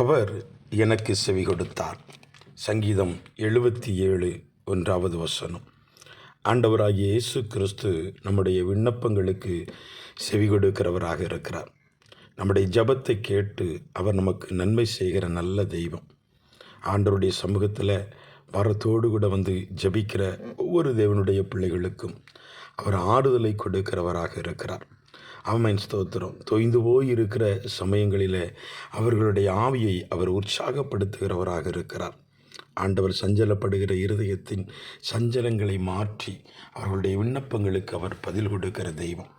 அவர் எனக்கு செவி கொடுத்தார். சங்கீதம் எழுபத்தி ஏழு ஒன்றாவது வசனம். ஆண்டவராகிய இயேசு கிறிஸ்து நம்முடைய விண்ணப்பங்களுக்கு செவி கொடுக்கிறவராக இருக்கிறார். நம்முடைய ஜபத்தை கேட்டு அவர் நமக்கு நன்மை செய்கிற நல்ல தெய்வம். ஆண்டவருடைய சமூகத்தில் வரத்தோடு கூட வந்து ஜெபிக்கிற ஒவ்வொரு தேவனுடைய பிள்ளைகளுக்கும் அவர் ஆறுதலை கொடுக்கிறவராக இருக்கிறார். ஆமென் ஸ்தோத்திரம். தொய்ந்து போய் இருக்கிற சமயங்களில் அவர்களுடைய ஆவியை அவர் உற்சாகப்படுத்துகிறவராக இருக்கிறார். ஆண்டவர் சஞ்சலப்படுகிற இருதயத்தின் சஞ்சலங்களை மாற்றி அவர்களுடைய விண்ணப்பங்களுக்கு அவர் பதில் கொடுக்கிற தெய்வம்.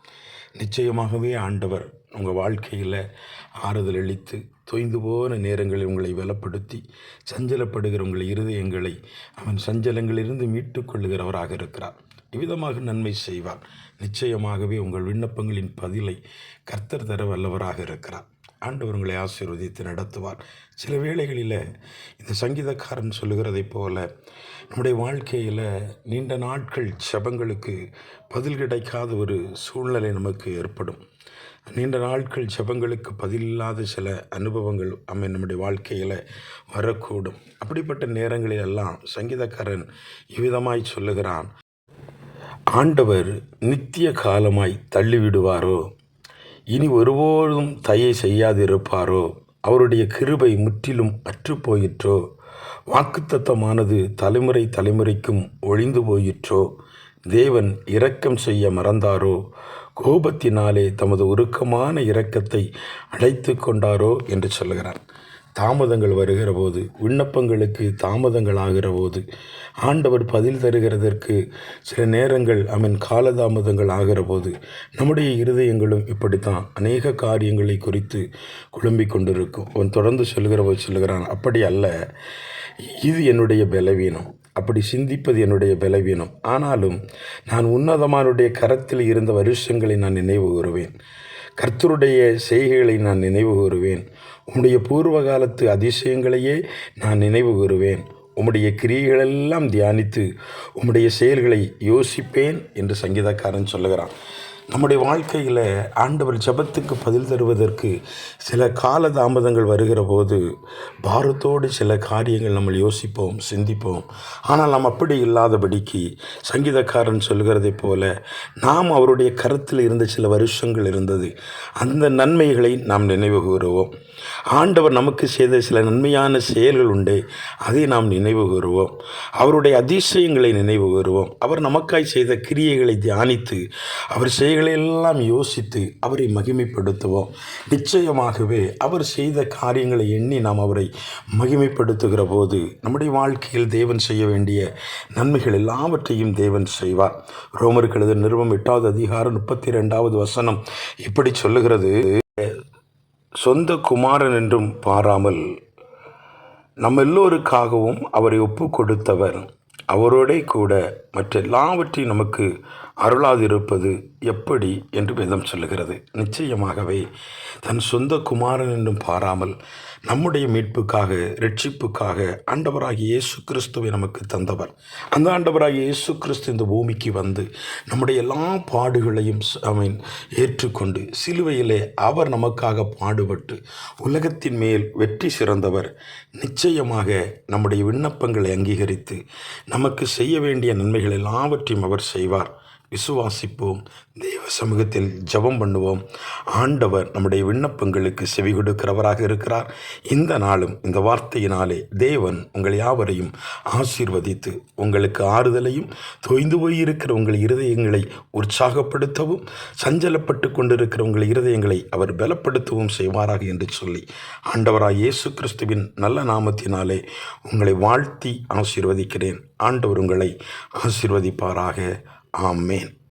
நிச்சயமாகவே ஆண்டவர் உங்கள் வாழ்க்கையில் ஆறுதல் அளித்து தொய்ந்து போன நேரங்களில் உங்களை வலப்படுத்தி சஞ்சலப்படுகிற உங்கள் இருதயங்களை அவன் சஞ்சலங்களிலிருந்து மீட்டுக்கொள்ளுகிறவராக இருக்கிறார். இவ்விதமாக நன்மை செய்வார். நிச்சயமாகவே உங்கள் விண்ணப்பங்களின் பதிலை கர்த்தர் தர வல்லவராக இருக்கிறார். ஆண்டவர் உங்களை ஆசீர்வதித்து நடத்துவார். சில வேளைகளில் இந்த சங்கீதக்காரன் சொல்லுகிறதைப் போல நம்முடைய வாழ்க்கையில் நீண்ட நாட்கள் செபங்களுக்கு பதில் கிடைக்காத ஒரு சூழ்நிலை நமக்கு ஏற்படும். நீண்ட நாட்கள் ஜபங்களுக்கு பதிலில்லாத சில அனுபவங்கள் அம்மை நம்முடைய வாழ்க்கையில் வரக்கூடும். அப்படிப்பட்ட நேரங்களில் எல்லாம் சங்கீதக்காரன் இவ்விதமாய் சொல்லுகிறான். ஆண்டவர் நித்திய காலமாய் தள்ளிவிடுவாரோ? இனி ஒருபோதும் தயை செய்யாதிருப்பாரோ? அவருடைய கிருபை முற்றிலும் அற்றுப்போயிற்றோ? வாக்குத்தத்தமானது தலைமுறை தலைமுறைக்கும் ஒழிந்து போயிற்றோ? தேவன் இரக்கம் செய்ய மறந்தாரோ? கோபத்தினாலே தமது உருக்கமான இரக்கத்தை அழைத்து கொண்டாரோ? என்று சொல்கிறான் தாமதங்கள் வருகிற போது விண்ணப்பங்களுக்கு தாமதங்கள் ஆகிற போது ஆண்டவர் பதில் தருகிறதற்கு சில நேரங்கள் அவன் காலதாமதங்கள் ஆகிற போது நம்முடைய இருதயங்களும் இப்படித்தான் அநேக காரியங்களை குறித்து குழம்பிக் கொண்டிருக்கும். அவன் தொடர்ந்து சொல்கிற சொல்கிறான் சொல்லுகிறான் அப்படி அல்ல. இது என்னுடைய பலவீனம். அப்படி சிந்திப்பது என்னுடைய பலவீனம். ஆனாலும் நான் உன்னதமானுடைய கரத்தில் இருந்த வருஷங்களை நான் நினைவு கூறுவேன். கர்த்தருடைய செய்கைகளை நான் நினைவு கூறுவேன். உம்முடைய பூர்வ காலத்து அதிசயங்களையே நான் நினைவு கூறுவேன். உம்முடைய கிரியைகளெல்லாம் தியானித்து உம்முடைய செயல்களை யோசிப்பேன் என்று சங்கீதக்காரன் சொல்லுகிறான். நம்முடைய வாழ்க்கையில் ஆண்டவர் ஜபத்துக்கு பதில் தருவதற்கு சில கால தாமதங்கள் வருகிற போது பாரத்தோடு சில காரியங்கள் நம்ம யோசிப்போம் சிந்திப்போம். ஆனால் நாம் அப்படி இல்லாதபடிக்கு சங்கீதக்காரன் சொல்கிறதை போல நாம் அவருடைய கருத்தில் இருந்த சில வருஷங்கள் இருந்தது. அந்த நன்மைகளை நாம் நினைவு கூறுவோம். ஆண்டவர் நமக்கு செய்த சில நன்மையான செயல்கள் உண்டு. அதை நாம் நினைவு கூறுவோம். அவருடைய அதிசயங்களை நினைவு கூறுவோம். அவர் நமக்காய் செய்த கிரியைகளை தியானித்து அவர் செயல்களை எல்லாம் யோசித்து அவரை மகிமைப்படுத்துவோம். நிச்சயமாகவே அவர் செய்த காரியங்களை எண்ணி நாம் அவரை மகிமைப்படுத்துகிற போது நம்முடைய வாழ்க்கையில் தேவன் செய்ய வேண்டிய நன்மைகள் எல்லாவற்றையும் தேவன் செய்வார். ரோமருக்கு எழுத நிறுவம் எட்டாவது அதிகாரம் முப்பத்தி ரெண்டாவது வசனம் இப்படி சொல்லுகிறது. சொந்த குமாரன் என்றும் பாராமல் நம்ம எல்லோருக்காகவும் அவரை ஒப்பு கொடுத்தவர். அவரோடே கூட மற்றெல்லாவற்றையும் நமக்கு அருளாதிருப்பது எப்படி என்று வேதம் சொல்லுகிறது. நிச்சயமாகவே தன் சொந்த குமாரன் என்றும் பாராமல் நம்முடைய மீட்புக்காக ரட்சிப்புக்காக ஆண்டவராகிய இயேசு கிறிஸ்துவை நமக்கு தந்தவர். அந்த ஆண்டவராகிய இயேசு கிறிஸ்து இந்த பூமிக்கு வந்து நம்முடைய எல்லா பாடுகளையும் அவன் ஏற்றுக்கொண்டு சிலுவையிலே அவர் நமக்காக பாடுபட்டு உலகத்தின் மேல் வெற்றி சிறந்தவர். நிச்சயமாக நம்முடைய விண்ணப்பங்களை அங்கீகரித்து நமக்கு செய்ய வேண்டிய நன்மைகள் எல்லாவற்றையும் அவர் செய்வார். விசுவாசிப்போம். தேவ சமூகத்தில் ஜெபம் பண்ணுவோம். ஆண்டவர் நம்முடைய விண்ணப்பங்களுக்கு செவி கொடுக்கிறவராக இருக்கிறார். இந்த நாளும் இந்த வார்த்தையினாலே தேவன் உங்கள் யாவரையும் ஆசீர்வதித்து உங்களுக்கு ஆறுதலையும் தொய்ந்து போயிருக்கிற உங்கள் இருதயங்களை உற்சாகப்படுத்தவும் சஞ்சலப்பட்டு கொண்டிருக்கிற உங்கள் இருதயங்களை அவர் பலப்படுத்தவும் செய்வாராக என்று சொல்லி ஆண்டவராய் இயேசு கிறிஸ்துவின் நல்ல நாமத்தினாலே உங்களை வாழ்த்தி ஆசீர்வதிக்கிறேன். ஆண்டவர் உங்களை ஆசீர்வதிப்பாராக. ஆமேன்.